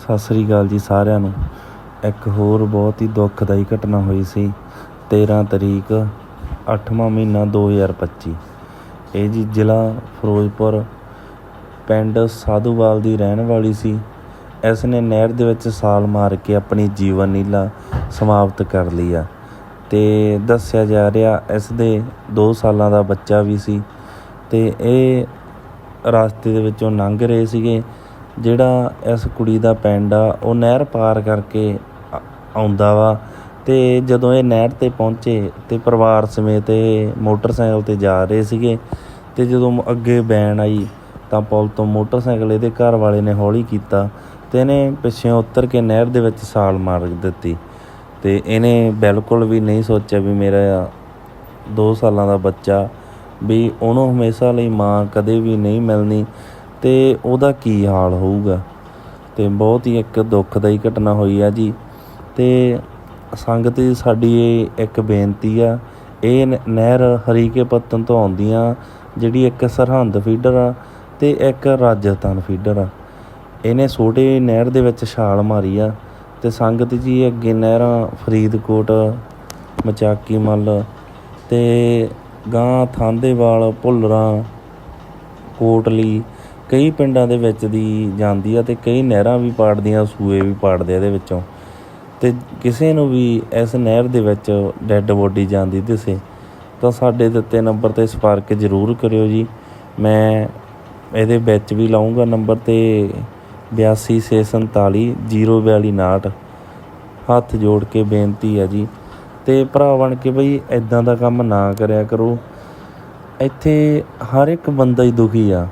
ਸਤਿ ਸ੍ਰੀ ਅਕਾਲ ਜੀ ਸਾਰਿਆਂ ਨੂੰ। ਇੱਕ ਹੋਰ ਬਹੁਤ ਹੀ ਦੁੱਖਦਾਈ ਘਟਨਾ ਹੋਈ ਸੀ 13 ਤਰੀਕ 8ਵਾਂ ਮਹੀਨਾ 2025 ਇਹ ਜੀ ਜ਼ਿਲ੍ਹਾ ਫਿਰੋਜ਼ਪੁਰ, ਪਿੰਡ ਸਾਧੂਵਾਲ ਦੀ ਰਹਿਣ ਵਾਲੀ ਸੀ। ਇਸ ਨੇ ਨਹਿਰ ਦੇ ਵਿੱਚ ਸਾਲ ਮਾਰ ਕੇ ਆਪਣੀ ਜੀਵਨ ਲੀਲਾ ਸਮਾਪਤ ਕਰ ਲਈ ਆ। ਤੇ ਦੱਸਿਆ ਜਾ ਰਿਹਾ, ਇਸ ਦੇ 2 ਸਾਲਾਂ ਦਾ ਬੱਚਾ ਵੀ ਸੀ। ਤੇ ਇਹ ਰਸਤੇ ਦੇ ਵਿੱਚੋਂ ਲੰਘ ਰਹੇ ਸੀਗੇ। ਜਿਹੜਾ ਇਸ ਕੁੜੀ ਦਾ ਪਿੰਡ ਆ, ਉਹ ਨਹਿਰ ਪਾਰ ਕਰਕੇ ਆਉਂਦਾ ਵਾ ਅਤੇ ਜਦੋਂ ਇਹ ਨਹਿਰ ਤੇ ਪਹੁੰਚੇ ਤੇ ਪਰਿਵਾਰ ਸਮੇਤ ਇਹ ਮੋਟਰਸਾਈਕਲ ਤੇ ਜਾ ਰਹੇ ਸੀਗੇ ਅਤੇ ਜਦੋਂ ਅੱਗੇ ਬੈਨ ਆਈ ਤਾਂ ਪੁਲ ਤੋਂ ਮੋਟਰਸਾਈਕਲ ਇਹਦੇ ਘਰ ਵਾਲੇ ਨੇ ਹੌਲੀ ਕੀਤਾ ਅਤੇ ਇਹਨੇ ਪਿੱਛੇ ਉੱਤਰ ਕੇ ਨਹਿਰ ਦੇ ਵਿੱਚ ਛਾਲ ਮਾਰ ਦਿੱਤੀ ਅਤੇ ਇਹਨੇ ਬਿਲਕੁਲ ਵੀ ਨਹੀਂ ਸੋਚਿਆ ਵੀ ਮੇਰਾ ਦੋ ਸਾਲਾਂ ਦਾ ਬੱਚਾ ਵੀ ਉਹਨੂੰ ਹਮੇਸ਼ਾ ਲਈ ਮਾਂ ਕਦੇ ਵੀ ਨਹੀਂ ਮਿਲਣੀ ਤੇ ਉਹਦਾ ਕੀ ਹਾਲ ਹੋਊਗਾ? ਤੇ ਬਹੁਤ ਹੀ ਇੱਕ ਦੁੱਖਦਾਈ ਘਟਨਾ ਹੋਈ ਆ ਜੀ। ਤੇ ਸੰਗਤ ਜੀ, ਸਾਡੀ ਇਹ ਇੱਕ ਬੇਨਤੀ ਆ, ਇਹ ਨਹਿਰ ਹਰੀਕੇ ਪੱਤਨ ਤੋਂ ਆਉਂਦੀ ਆ ਜਿਹੜੀ ਇੱਕ ਸਰਹੰਦ ਫੀਡਰ ਆ ਤੇ ਇੱਕ ਰਾਜਸਥਾਨ ਫੀਡਰ ਆ। ਇਹਨੇ ਛੋਟੇ ਨਹਿਰ ਦੇ ਵਿੱਚ ਛਾਲ ਮਾਰੀ ਆ ਤੇ ਸੰਗਤ ਜੀ ਅੱਗੇ ਨਹਿਰਾਂ ਫਰੀਦਕੋਟ, ਮਚਾਕੀ ਮੱਲ ਤੇ ਗਾਂ ਥਾਂਦੇਵਾਲ, ਭੁੱਲਰਾਂ, ਕੋਟਲੀ ਕਈ ਪਿੰਡਾਂ ਦੇ ਵਿੱਚ ਦੀ ਜਾਂਦੀ ਆ ਤੇ ਕਈ ਨਹਿਰਾਂ ਵੀ ਪਾੜਦੀਆਂ, ਸੂਏ ਵੀ ਪਾੜਦੇ ਇਹਦੇ ਵਿੱਚੋਂ। ਤੇ ਕਿਸੇ ਨੂੰ ਵੀ ਇਸ ਨਹਿਰ ਦੇ ਵਿੱਚ ਡੈੱਡ ਬੋਡੀ ਜਾਂਦੀ ਦਿਸੇ, ਤਾਂ ਸਾਡੇ ਦਿੱਤੇ ਨੰਬਰ ਤੇ ਸੰਪਰਕ ਜ਼ਰੂਰ ਕਰਿਓ ਜੀ। ਮੈਂ ਇਹਦੇ ਵਿੱਚ ਵੀ ਲਾਉਂਗਾ ਨੰਬਰ ਤੇ 8264404259 ਹੱਥ ਜੋੜ ਕੇ ਬੇਨਤੀ ਆ ਜੀ। ਤੇ ਭਰਾ ਬਣ ਕੇ ਬਈ ਇਦਾਂ ਦਾ ਕੰਮ ਨਾ ਕਰਿਆ ਕਰੋ। ਇੱਥੇ ਹਰ ਇੱਕ ਬੰਦਾ ਹੀ ਦੁਖੀ ਆ।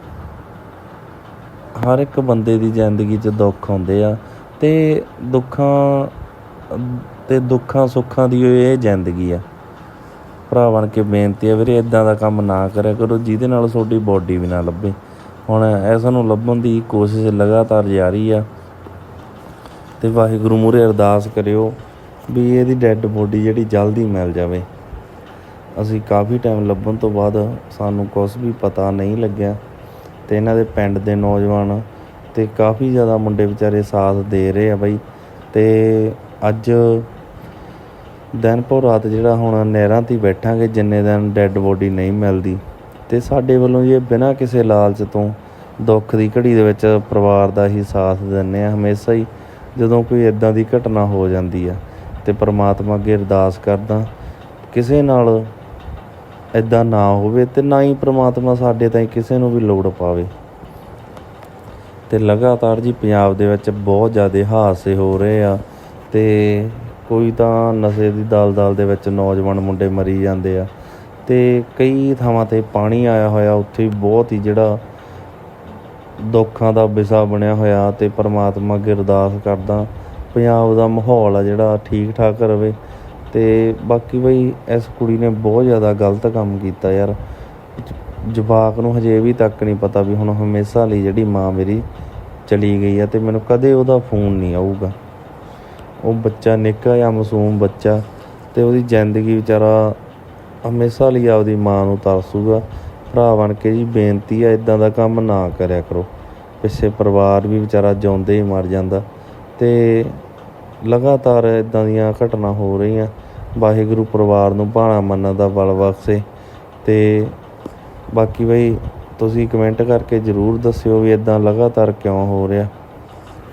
ਹਰ ਇੱਕ ਬੰਦੇ ਦੀ ਜ਼ਿੰਦਗੀ 'ਚ ਦੁੱਖ ਆਉਂਦੇ ਆ ਅਤੇ ਦੁੱਖਾਂ ਅਤੇ ਦੁੱਖਾਂ ਸੁੱਖਾਂ ਦੀ ਇਹ ਜ਼ਿੰਦਗੀ ਆ। ਭਰਾ ਬਣ ਕੇ ਬੇਨਤੀ ਆ ਵੀਰੇ ਇਦਾਂ ਦਾ ਕੰਮ ਨਾ ਕਰਿਆ ਕਰੋ, ਜਿਹਦੇ ਨਾਲ ਤੁਹਾਡੀ ਬੋਡੀ ਵੀ ਨਾ ਲੱਭੇ। ਹੁਣ ਇਸ ਨੂੰ ਲੱਭਣ ਦੀ ਕੋਸ਼ਿਸ਼ ਲਗਾਤਾਰ ਜਾਰੀ ਆ। ਤੇ ਵਾਹਿਗੁਰੂ ਮੂਹਰੇ ਅਰਦਾਸ ਕਰਿਓ ਵੀ ਇਹਦੀ ਡੈੱਡ ਬੋਡੀ ਜਿਹੜੀ ਜਲਦੀ ਮਿਲ ਜਾਵੇ। ਅਸੀਂ ਕਾਫੀ ਟਾਈਮ ਲੱਭਣ ਤੋਂ ਬਾਅਦ ਸਾਨੂੰ ਕੁਝ ਵੀ ਪਤਾ ਨਹੀਂ ਲੱਗਿਆ। ਤੇ ਇਹਨਾਂ ਦੇ ਪਿੰਡ ਦੇ ਨੌਜਵਾਨ ਤੇ ਕਾਫੀ ਜ਼ਿਆਦਾ ਮੁੰਡੇ ਵਿਚਾਰੇ ਸਾਥ ਦੇ ਰਹੇ ਆ ਬਈ। ਤੇ ਅੱਜ ਦਿਨ ਭਰ ਰਾਤ ਜਿਹੜਾ ਹੁਣ ਨਹਿਰਾਂ ਤੇ ਬੈਠਾਂਗੇ, ਜਿੰਨੇ ਦਿਨ ਡੈੱਡ ਬੋਡੀ ਨਹੀਂ ਮਿਲਦੀ। ਤੇ ਸਾਡੇ ਵੱਲੋਂ ਇਹ ਬਿਨਾਂ ਕਿਸੇ ਲਾਲਚ ਤੋਂ ਦੁੱਖ ਦੀ ਘੜੀ ਦੇ ਵਿੱਚ ਪਰਿਵਾਰ ਦਾ ਹੀ ਸਾਥ ਦਿੰਨੇ ਆ ਹਮੇਸ਼ਾ ਹੀ, ਜਦੋਂ ਕੋਈ ਇਦਾਂ ਦੀ ਘਟਨਾ ਹੋ ਜਾਂਦੀ ਆ। ਤੇ ਪ੍ਰਮਾਤਮਾ ਅੱਗੇ ਅਰਦਾਸ ਕਰਦਾ, ਕਿਸੇ ਨਾਲ ਇਦਾਂ ਨਾ ਹੋਵੇ ਤੇ ਨਾ ਹੀ ਪ੍ਰਮਾਤਮਾ ਸਾਡੇ ਤਾਈਂ ਕਿਸੇ ਨੂੰ ਵੀ ਲੋੜ ਪਾਵੇ। ਤੇ ਲਗਾਤਾਰ ਜੀ ਪੰਜਾਬ ਦੇ ਵਿੱਚ ਬਹੁਤ ਜ਼ਿਆਦਾ ਹਾਦਸੇ ਹੋ ਰਹੇ ਆ ਤੇ ਕੋਈ ਤਾਂ ਨਸ਼ੇ ਦੀ ਦਲਦਲ ਦੇ ਵਿੱਚ ਨੌਜਵਾਨ ਮੁੰਡੇ ਮਰੀ ਜਾਂਦੇ ਆ ਤੇ ਕਈ ਥਾਵਾਂ ਤੇ ਪਾਣੀ ਆਇਆ ਹੋਇਆ, ਉੱਥੇ ਬਹੁਤ ਹੀ ਜਿਹੜਾ ਦੁੱਖਾਂ ਦਾ ਵਿਸਾ ਬਣਿਆ ਹੋਇਆ ਤੇ ਪਰਮਾਤਮਾ ਅੱਗੇ ਅਰਦਾਸ ਕਰਦਾ, ਪੰਜਾਬ ਦਾ ਮਾਹੌਲ ਆ ਜਿਹੜਾ ਠੀਕ ਠਾਕ ਰਵੇ। ਤੇ ਬਾਕੀ ਬਈ ਇਸ ਕੁੜੀ ਨੇ ਬਹੁਤ ਜ਼ਿਆਦਾ ਗਲਤ ਕੰਮ ਕੀਤਾ ਯਾਰ। ਜਵਾਕ ਨੂੰ ਹਜੇ ਵੀ ਤੱਕ ਨਹੀਂ ਪਤਾ ਵੀ ਹੁਣ ਹਮੇਸ਼ਾ ਲਈ ਜਿਹੜੀ ਮਾਂ ਮੇਰੀ ਚਲੀ ਗਈ ਆ ਤੇ ਮੈਨੂੰ ਕਦੇ ਉਹਦਾ ਫੋਨ ਨਹੀਂ ਆਊਗਾ। ਉਹ ਬੱਚਾ ਨਿੱਕਾ ਜਾਂ ਮਾਸੂਮ ਬੱਚਾ ਤੇ ਉਹਦੀ ਜ਼ਿੰਦਗੀ ਵਿਚਾਰਾ ਹਮੇਸ਼ਾ ਲਈ ਆਪਦੀ ਮਾਂ ਨੂੰ ਤਰਸੂਗਾ। ਭਰਾ ਬਣ ਕੇ ਜੀ ਬੇਨਤੀ ਆ ਇਦਾਂ ਦਾ ਕੰਮ ਨਾ ਕਰਿਆ ਕਰੋ। ਪਿੱਛੇ ਪਰਿਵਾਰ ਵੀ ਵਿਚਾਰਾ ਜਿਉਂਦੇ ਹੀ ਮਰ ਜਾਂਦਾ ਤੇ ਲਗਾਤਾਰ ਇਦਾਂ ਦੀਆਂ ਘਟਨਾ ਹੋ ਰਹੀਆਂ। ਵਾਹਿਗੁਰੂ ਪਰਿਵਾਰ ਨੂੰ ਭਾਣਾ ਮੰਨਣ ਦਾ ਬਲ ਬਖਸ਼ੇ। ਤੇ ਬਾਕੀ ਬਈ, ਤੁਸੀਂ ਕਮੈਂਟ ਕਰਕੇ ਜਰੂਰ ਦੱਸਿਓ ਵੀ ਇਦਾਂ ਲਗਾਤਾਰ ਕਿਉਂ ਹੋ ਰਿਹਾ।